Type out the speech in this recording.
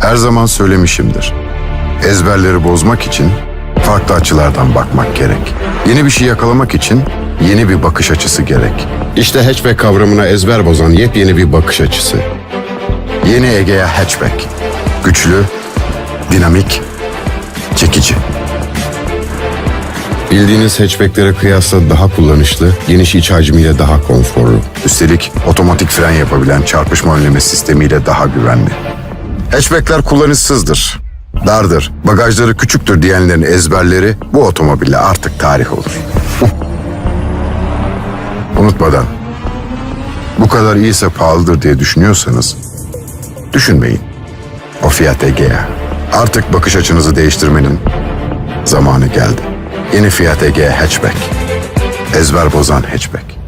Her zaman söylemişimdir. Ezberleri bozmak için farklı açılardan bakmak gerek. Yeni bir şey yakalamak için yeni bir bakış açısı gerek. İşte hatchback kavramına ezber bozan yepyeni bir bakış açısı. Yeni Egea hatchback. Güçlü, dinamik, çekici. Bildiğiniz hatchbacklere kıyasla daha kullanışlı, geniş iç hacmiyle daha konforlu. Üstelik otomatik fren yapabilen çarpışma önleme sistemiyle daha güvenli. Hatchbackler kullanışsızdır, dardır, bagajları küçüktür diyenlerin ezberleri bu otomobille artık tarih olur. Unutmadan, bu kadar iyiyse pahalıdır diye düşünüyorsanız düşünmeyin. O Fiat Egea. Artık bakış açınızı değiştirmenin zamanı geldi. Yeni Fiat Egea Hatchback. Ezber bozan hatchback.